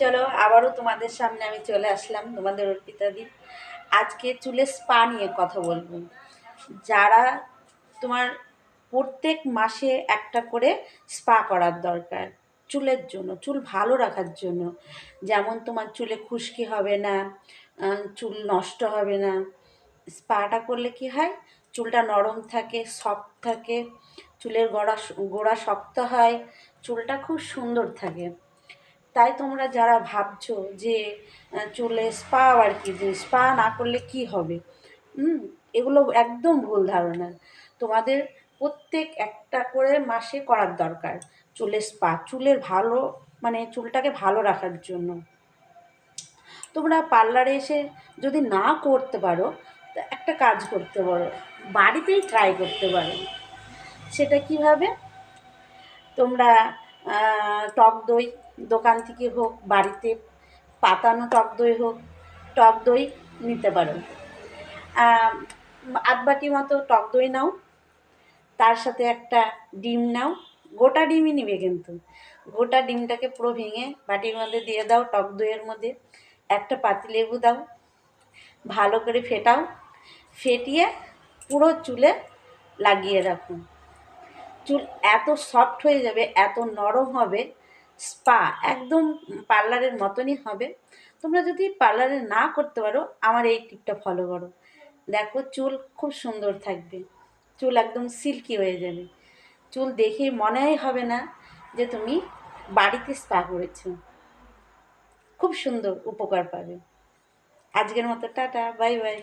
চলো, আবারও তোমাদের সামনে আমি চলে আসলাম, তোমাদের অর্পিতাদি আজকে চুলের স্পা নিয়ে কথা বলব। যারা তোমার প্রত্যেক মাসে একটা করে স্পা করার দরকার, চুলের জন্য, চুল ভালো রাখার জন্য। যেমন তোমার চুলে খুশকি হবে না চুল নষ্ট হবে না। স্পাটা করলে কি হয়? চুলটা নরম থাকে, সফট থাকে, চুলের গোড়া গোড়া শক্ত হয়, চুলটা খুব সুন্দর থাকে। তাই তোমরা যারা ভাবছ যে চুলে স্পা আর কি যে স্পা না করলে কি হবে? হুম, এগুলো একদম ভুল ধারণা। তোমাদের প্রত্যেক একটা করে মাসে করার দরকার চুলের স্পা চুলের ভালো মানে চুলটাকে ভালো রাখার জন্য। তোমরা পার্লারে এসে যদি না করতে পারো একটা কাজ করতে পারো। বাড়িতেই ট্রাই করতে পারো। সেটা কীভাবে? তোমরা টক দই দোকান থেকে হোক বাড়িতে পাতানো টক দই হোক টক দই নিতে পারো। আহ, আধ বাটি মতো টক দই নাও তার সাথে একটা ডিম নাও গোটা ডিমই নিবে কিন্তু। গোটা ডিমটাকে পুরো ভেঙে বাটির মধ্যে দিয়ে দাও টক দইয়ের মধ্যে। একটা পাতিলেবু দাও ভালো করে ফেটাও ফেটিয়ে পুরো চুলে লাগিয়ে রাখো। চুল এত সফট হয়ে যাবে এত নরম হবে স্পা একদম পার্লারের মতনই হবে। তোমরা যদি পার্লারে না করতে পারো, আমার এই টিপটা ফলো করো। দেখো চুল খুব সুন্দর থাকবে। চুল একদম সিল্কি হয়ে যাবে। চুল দেখে মনেই হবে না যে তুমি বাড়িতে স্পা করেছ। খুব সুন্দর উপকার পাবে। আজকের মতো টাটা, বাই বাই।